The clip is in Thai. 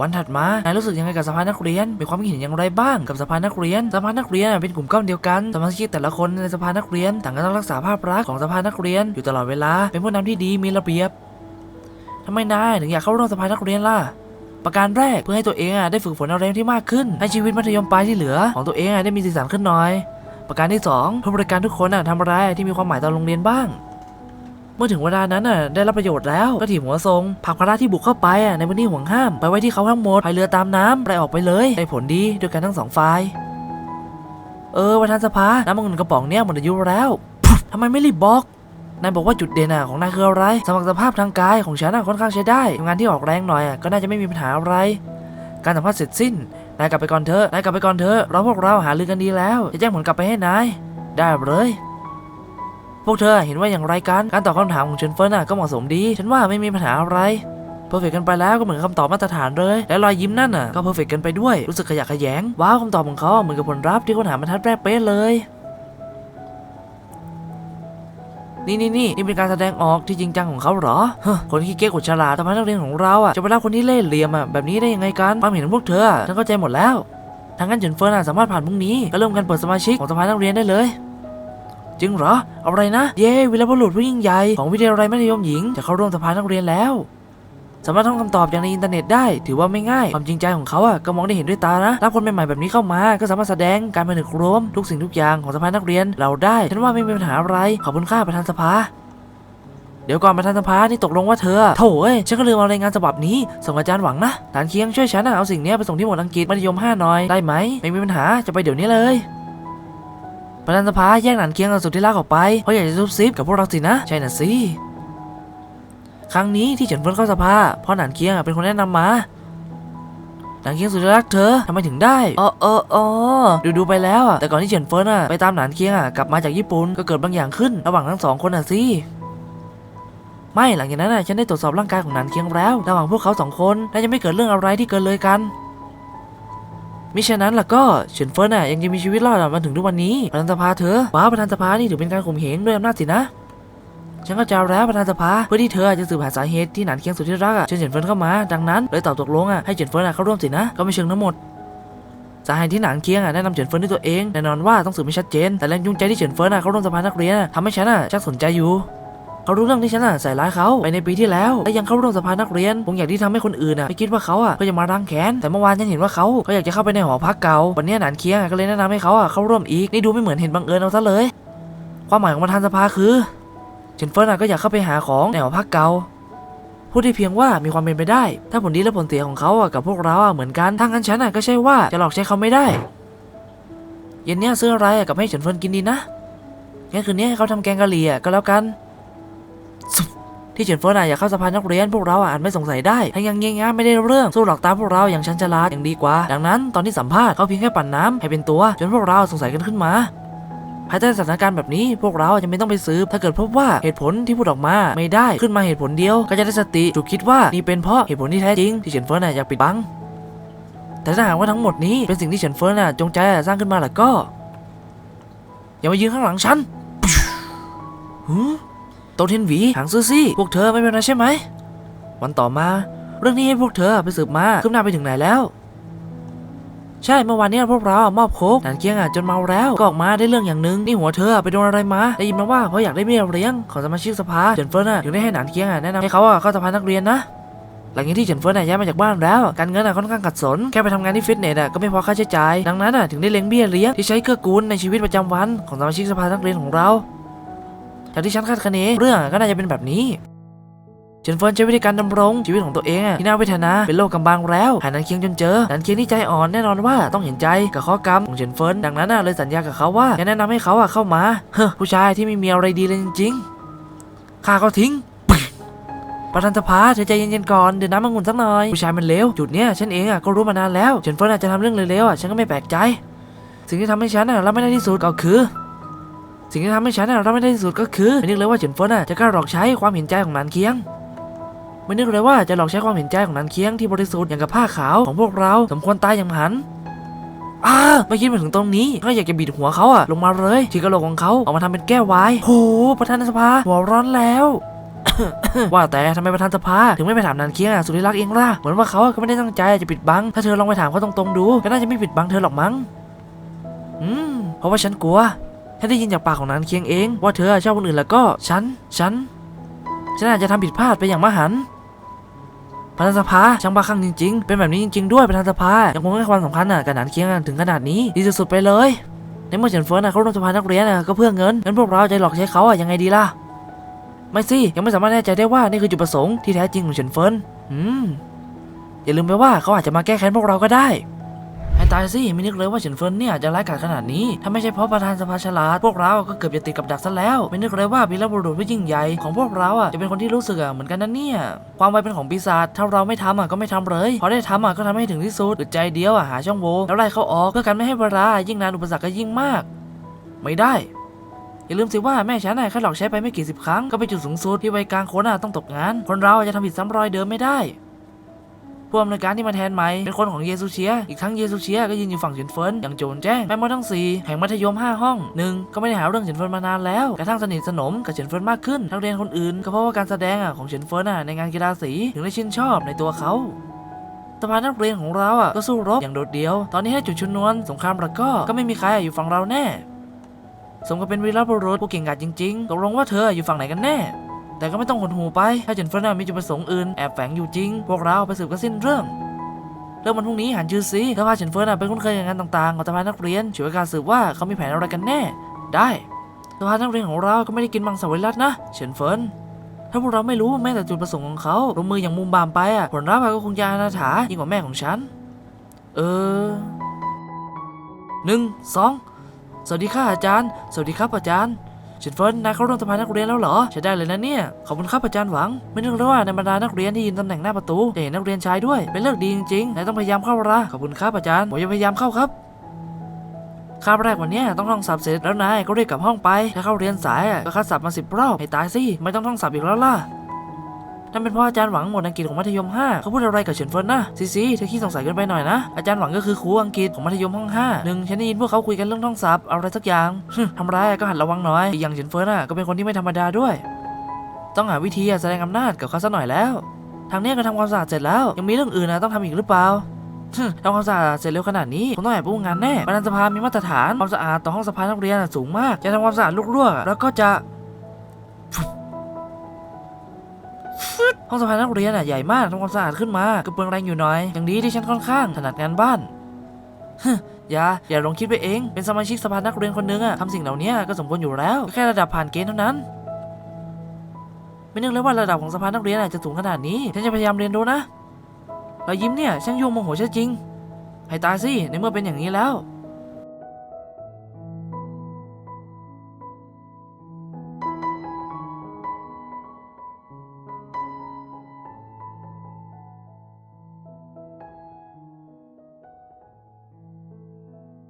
วันถัดมานายรู้สึกยังไงกับสภานักเรียนมีความคิดเห็นอย่างไรบ้างกับสภานักเรียน สภานักเรียนเป็นกลุ่มก้อนเดียวกันสมาชิกแต่ละคนในสภานักเรียน ต่างก็ต้องรักษาภาพลักษณ์ของสภานักเรียนอยู่ตลอดเวลาเป็นผู้นำที่ดีมีระเบียบทำไมนายถึงอยากเข้าร่วมสภานักเรียนล่ะประการแรกเพื่อให้ตัวเองอะได้ฝึกฝนอะไรที่มากขึ้น ให้ชีวิตมัธยมปลายที่เหลือ ของตัวเองอะได้มีสีสันขึ้นหน่อย ประการที่สองผู้บริการทุกคนอะทำอะไรที่มีความหมายต่อโรงเรียนบ้าง มื่อถึงเวลานั้นน่ะได้รับประโยชน์แล้วก็ถีบหัวทรงผักภาระที่บุกเข้าไปอะในพื้นที่ห่วงห้าม ไปไว้ที่เขาทั้งหมดพายเรือตามน้ำไปออกไปเลยได้ผลดีด้วยกันทั้งสองฝ่ายเออประธานสภาน้ำมันกระป๋องเนี้ยหมดอายุแล้วทำไมไม่รีบบอกนายบอกว่าจุดเด่นอะของนายคืออะไร สมรรถภาพทางกายของฉันอะค่อนข้างใช้ได้ทำงานที่ออกแรงหน่อยอะก็น่าจะไม่มีปัญหาอะไร การสัมภาษณ์เสร็จสิ้น นายกลับไปก่อนเถอะ นายกลับไปก่อนเถอะ เราพวกเราหารือกันดีแล้ว จะแจ้งผลกลับไปให้นาย ได้เลย วกเธอเห็นว่าอย่างไรกัน การตอบคำถามของเชนเฟิร์นน่ะก็เหมาะสมดี ฉันว่าไม่มีปัญหาอะไรเพอร์เฟกกันไปแล้วก็เหมือนคำตอบมาตรฐานเลย และรอยยิ้มนั่นน่ะก็เพอร์เฟกกันไปด้วย รู้สึกขยะแขยง ว้าวคำตอบของเขาเหมือนกับผลลัพธ์ที่ค้นหาบรรทัดแรกเป๊ะเลย นี่นี่นี่นี่เป็นการแสดงออกที่จริงจังของเขาเหรอฮคนขี้เก๊กขดฉลาดทำไมนักเรียนของเราอะจะไปรับคนที่เล่ห์เหลี่ยมอะแบบนี้ได้ยังไงกันความเห็นของพวกเธอฉันเข้าใจหมดแล้วทางนั้นเจนเฟิร์นอะสามารถผ่านพรุ่งนี้ก็เริ่มการเปิดสมาชิกของสภานักเรียนได้เลย จริงเหรอ อะไรนะ เย้วีรบุรุษผู้ยิ่งใหญ่ของวิทยาลัยมัธยมหญิง จะเข้าร่วมสภานักเรียนแล้ว สามารถท่องคำตอบอย่างในอินเทอร์เน็ตได้ ถือว่าไม่ง่าย ความจริงใจของเขาอะก็มองได้เห็นด้วยตานะ รับคนใหม่ๆแบบนี้เข้ามา ก็สามารถแสดงการผนึกรวมทุกสิ่งทุกอย่างของสภานักเรียนเราได้ ฉันว่าไม่มีปัญหาอะไร ขอบคุณค่าประธานสภาเดี๋ยวก่อนประธานสภานี่ตกลงว่าเธอโถ่เอ้ยฉันก็ลืมเอารายงานฉบับนี้ส่งอาจารย์หวังนะฐานเคียงช่วยฉันอะเอาสิ่งนี้ไปส่งที่หมวดอังกฤษมัธยม5หน่อยได้ไหมไม่มีปัญหาจะไปเดี๋ยวนี้เลย ประธานสภาแยกหนานเคียงกับสุดที่รักออกไป เพราะอยากจะซุบซิบกับพวกเราสินะ ใช่น่ะสิ ครั้งนี้ที่เฉินเฟินเข้าสภา เพราะหนานเคียงอะเป็นคนแนะนำมาหนานเคียงสุดที่รักเธอทำไมถึงได้อ๋อเอออ๋อดูดูๆไปแล้วอะแต่ก่อนที่เฉินเฟินอะไปตามหนานเคียงอะกลับมาจากญี่ปุ่นก็เกิดบางอย่างขึ้นระหว่างทั้งสองคนอะสิไม่หลังจากนั้นน่ะฉันได้ตรวจสอบร่างกายของหนานเคียงแล้ว ระหว่างพวกเขาสองคนน่าจะไม่เกิดเรื่องอะไรที่เกินเลยกัน มิฉะนั้นล่ะก็เฉินเฟินน่ะยังจะมีชีวิตรอดมาถึงทุกวันนี้ประธานสภาเธอว้าประธานสภานี่ถือเป็นการข่มเหงด้วยอำนาจสินะฉันก็จะเอาแล้วประธานสภาเพื่อที่เธอจะสืบหาสาเหตุที่หนานเคียงสุดที่รักอะเชิญเฉินเฟินเข้ามาดังนั้นเลยตอบตกลงอะให้เฉินเฟินอะเข้าร่วมสินะก็ไม่เชิงทั้งหมดสาเหตุที่หนานเคียงอะแนะนำเฉินเฟินด้วยตัวเองแน่นอนว่าต้องสืบไม่ชัดเจนแต่แรงจูงใจที่เฉินเฟินอะเข้าร่วมสภานักเรียนทำให้ฉันอะชักสนใจอยู่ เขารู้เรื่องที่ฉันอะใส่ร้ายเขาไปในปีที่แล้วและยังเข้าร่วมสภานักเรียนคงอยากที่ทำให้คนอื่นอะไม่คิดว่าเขาอะก็จะมารังแค้นแต่เมื่อวานฉันเห็นว่าเขาก็อยากจะเข้าไปในหอพักเก่าวันนี้หนานเคียงก็เลยแนะนำให้เขาอะเข้าร่วมอีกนี่ดูไม่เหมือนเห็นบังเอิญเอาซะเลย ความหมายของประธานสภาคือเจนเฟิร์นอะก็อยากเข้าไปหาของในหอพักเก่าพูดได้เพียงว่ามีความเป็นไปได้ ถ้าผลดีและผลเสียของเขาอะกับพวกเราอะเหมือนกันทางนั้นฉันอะก็ใช่ว่าจะหลอกใช้เขาไม่ได้เย็นเนี้ยซื้ออะไรกับให้เฉินเฟินกินดีนะงั้นคืนนี้ให้เขาทำแกงกะหรี่อะก็แล้วกัน ที่เฉินเฟิร์นอะอยากเข้าสภานักเรียนพวกเราอะอาจไม่สงสัยได้ถ้ายังเงี้ยไม่ได้เรื่องสู้หลอกตามพวกเราอย่างชันฉลาดอย่างดีกว่า ดังนั้นตอนที่สัมภาษณ์เขาเพียงแค่ปั่นน้ำให้เป็นตัวจนพวกเราสงสัยกันขึ้นมาภายใต้สถานการณ์แบบนี้พวกเราจะไม่ต้องไปสืบถ้าเกิดพบว่าเหตุผลที่พูดออกมาไม่ได้ขึ้นมาเหตุผลเดียว ก็จะได้สติจุกคิดว่านี่เป็นเพราะเหตุผลที่แท้จริง ที่เฉินเฟิร์นอะอยากปิดบัง แต่ถ้าหากว่าทั้งหมดนี้เป็นสิ่งที่เฉินเฟิร์นอะจงใจสร้างขึ้นมาแล้วก็ อย่ามายืนข้างหลังฉันหื อโตเทนหวีหางซื่อซี่พวกเธอไม่เป็นไรใช่ไหม วันต่อมา เรื่องนี้ให้พวกเธอไปสืบมาคืบหน้าไปถึงไหนแล้ว ใช่เมื่อวานนี้พวกเรามอบโค้กหนานเกียงอะจนเมาแล้วก็ออกมาได้เรื่องอย่างหนึ่งนี่หัวเธอไปโดนอะไรมาได้ยินมาว่าเพราะอยากได้เบี้ยเลี้ยงของสมาชิกสภาเฉินเฟิร์นอะถึงได้ให้หนานเกียงอะแนะนำให้เขาอะเข้าสภานักเรียนนะหลังจากที่เฉินเฟิร์นอะย้ายมาจากบ้านแล้ว การเงินอะค่อนข้างขัดสน แค่ไปทำงานที่ฟิตเนสอะก็ไม่พอค่าใช้จ่าย ดังนั้นอะถึงได้เลี้ยงเบี้ยเลี้ยงที่ใช้เกื้อกูลในชีวิตประจำวันของสมาชิกสภานักเรียนของเรา จากที่ฉันคาดคะเนเรื่องก็น่าจะเป็นแบบนี้เจนเฟิร์นใช้วิธีการดำรงชีวิตของตัวเองที่น่าเวทนาเป็นโรคกำบังแล้วหานันเคียงจนเจอนันเคียงที่ใจอ่อนแน่นอนว่าต้องเห็นใจกับข้อกรรมของเจนเฟิร์นดังนั้นเลยสัญญากับเขาว่าจะแนะนำให้เขาเข้ามาเฮ้อผู้ชายที่ไม่มีอะไรดีเลยจริงๆข้าก็ทิ้งประธานสภาเธอใจเย็นๆก่อนเดี๋ยวน้ำมันงุ่นสักหน่อยผู้ชายมันเลวจุดเนี้ยฉันเองอะก็รู้มานานแล้วเจนเฟิร์นอาจจะทำเรื่องเลวๆอะฉันก็ไม่แปลกใจ สิ่งที่ทำให้ฉันอะรับไม่ได้ที่สุดก็คือ สิ่งที่ทำให้ฉันรับไม่ได้ที่สุดก็คือไม่นึกเลยว่าเฉินเฟินอะจะกล้าหลอกใช้ความเห็นใจของนันเคียงไม่นึกเลยว่าจะหลอกใช้ความเห็นใจของนันเคียงที่บริสุทธิ์อย่างกับผ้าขาวของพวกเราสมควรตายอย่างหันอ้าไม่คิดมาถึงตรงนี้ก็อยากจะบีดหัวเขาอะลงมาเลยที่กระโหลกของเขาออกมาทำเป็นแก้ววายโหประธานสภาหัวร้อนแล้วว่าแต่ทำไมประธานสภาถึงไม่ไปถามนานเคียงสุริลักษ์เองล่ะเหมือนว่าเขาก็ไม่ได้ตั้งใจจะปิดบัง ถ้าเธอลองไปถามเขาตรงๆดูก็น่าจะไม่ปิดบังเธอหรอกมั้งอืมเพราะว่าฉันกลัว ถ้าได้ยินจากปากของนานเคียงเอง ว่าเธอชอบคนอื่นแล้วก็ฉัน ฉัน ฉันอาจจะทำผิดพลาดไปอย่างมหันประธานสภาช่างบ้าคลั่งจริง ๆ เป็นแบบนี้จริง ๆ ด้วยประธานสภายังคงให้ความสำคัญอะกับนานเคียงถึงขนาดนี้ดีสุดๆไปเลยในเมื่อเฉินเฟิร์นอะเขาร่วมสภานักเรียนอะก็เพื่อเงินงั้นพวกเราจะหลอกใช้เขาอะยังไงดีล่ะไม่สิยังไม่สามารถแน่ใจได้ว่านี่คือจุดประสงค์ที่แท้จริงของเฉินเฟินอืมอย่าลืมไปว่าเขาอาจจะมาแก้แค้นพวกเราก็ได้ ตายสิไม่นึกเลยว่าเฉินเฟินเนี่ยจะร้ายกาจขนาดนี้ ถ้าไม่ใช่เพราะประธานสภาฉลาด พวกเราก็เกือบจะติดกับดักซะแล้ว ไม่นึกเลยว่าวีรบุรุษผู้ยิ่งใหญ่ของพวกเราอะจะเป็นคนที่รู้สึกอะเหมือนกันนะเนี่ย ความไวเป็นของปีศาจถ้าเราไม่ทำอะก็ไม่ทำเลยพอได้ทำอะก็ทำให้ถึงที่สุดอึดใจเดียวอะหาช่องโหว่แล้วไล่เขาออกเพื่อกันไม่ให้เวลายิ่งนานอุปสรรคก็ยิ่งมาก ไม่ได้อย่าลืมสิว่าแม่ฉันน่ะแค่หลอกใช้ไปไม่กี่สิบครั้งก็ไปนจุดสูงสุดที่วัยกลางคนน่ะต้องตกงาน คนเราจะทำผิดซ้ำรอยเดิมไม่ได้ ผู้อำนวยการที่มาแทนใหมเป็นคนของเยซูเชีย อีกทั้งเยซูเชียก็ยืนอยู่ฝั่งเฉินเฟินอย่างโจรแจ้งแม่มดทั้งสี่แห่งมัธยม 5 ห้องหนึ่งก็ไม่ได้หาเรื่องเฉินเฟินมานานแล้วกระทั่งสนิทสนมกับเฉินเฟินมากขึ้นนักเรียนคนอื่นก็เพราะว่าการแสดงอะของเฉินเฟินอะในงานกีฬาสีถึงได้ชื่นชอบในตัวเขาสภานักเรียนของเราอะก็สู้รบอย่างโดดเดี่ยว ตอนนี้ให้จุดชนวนสงครามระก็ก็ไม่มีใครอยู่ฝั่งเราแน่ สมกับเป็นวีรบุรุษผู้เก่งกาจจริงๆตกลงว่าเธออยู่ฝั่งไหนกันแน่ แต่ก็ไม่ต้องหดหูไป ถ้าเจินเฟิร์นมีจุดประสงค์อื่น แอบแฝงอยู่จริง พวกเราไปสืบกันสิ้นเรื่องเรื่องมันพรุ่งนี้หันชื่อซีถ้าว่าเฉินเฟิร์นเป็นคุ้นเคยกับงานต่างๆของสภานักเรียนช่วยการสืบว่าเขามีแผนอะไรกันแน่ ได้สภานักเรียนของเราก็ไม่ได้กินมังสวิรัตนะเฉินเฟิร์นถ้าพวกเราไม่รู้แม้แต่จุดประสงค์ของเขาลงมืออย่างมุมบามไปอะผลลัพธ์ก็คงจะอนาถายิ่งกว่าแม่ของฉัน เออหนึ่งสองสวัสดีค่ะอาจารย์ สวัสดีครับอาจารย์ ฉินเฟินนายเข้าร่วมสภานักเรียนแล้วเหรอใช้ได้เลยนะเนี่ยขอบคุณครับอาจารย์หวัง ไม่นึกเลยว่าในบรรดานักเรียนที่ยืนตำแหน่งหน้าประตูจะเห็นนักเรียนชายด้วย เป็นเรื่องดีจริงๆนายต้องพยายามเข้าละขอบคุณครับอาจารย์ผมจะพยายามเข้าครับคาบแรกวันนี้ต้องท่องสับเสร็จแล้วนายก็เรียกกลับห้องไปถ้าเข้าเรียนสายก็คัดสับมาสิบรอบให้ตายสิไม่ต้องท่องสับอีกแล้วล่ะ นั่นเป็นเพราะอาจารย์หวังหมดอังกฤษของมัธยม 5 เขาพูดอะไรกับเฉินเฟินนะซีซีเธอขี้สงสัยกินไปหน่อยนะ อาจารย์หวังก็คือครูอังกฤษของมัธยมห้อง5หนึ่งฉันได้ยินพวกเขาคุยกันเรื่องท่องศัพท์อะไรสักอย่างทำร้ายก็หัดระวังหน่อย อย่างเฉินเฟินอะก็เป็นคนที่ไม่ธรรมดาด้วย ต้องหาวิธีแสดงอำนาจกับเขาสักหน่อยแล้ว ทางนี้ก็ทำความสะอาดเสร็จแล้ว ยังมีเรื่องอื่นนะต้องทำอีกหรือเปล่าทำความสะอาดเสร็จเร็วขนาดนี้คงต้องแอบปูงานแน่ประธานสภามีมาตรฐานความสะอาดต่อห้องสภานักเรียนสูงมาก จะทำความสะอาดลูกรั่วแล้วก็จะ ห้องสภานักเรียนอะใหญ่มากทำความสะอาดขึ้นมาก็เปืองแรงอยู่หน่อยอย่างดีที่ฉันค่อนข้างถนัดงานบ้านฮึอย่าอย่าลองคิดไปเอง เป็นสมาชิกสภานักเรียนคนหนึงอะทำสิ่งเหล่านี้ก็สมควรอยู่แล้วก็แค่ระดับผ่านเกณฑ์เท่านั้น ไม่นึกเลยว่าระดับของสภานักเรียนอะจะสูงขนาดนี้ ฉันจะพยายามเรียนรู้นะรอยยิ้มเนี่ยช่างยุ่งโมโหใช่จริง ให้ตายสิในเมื่อเป็นอย่างนี้แล้ว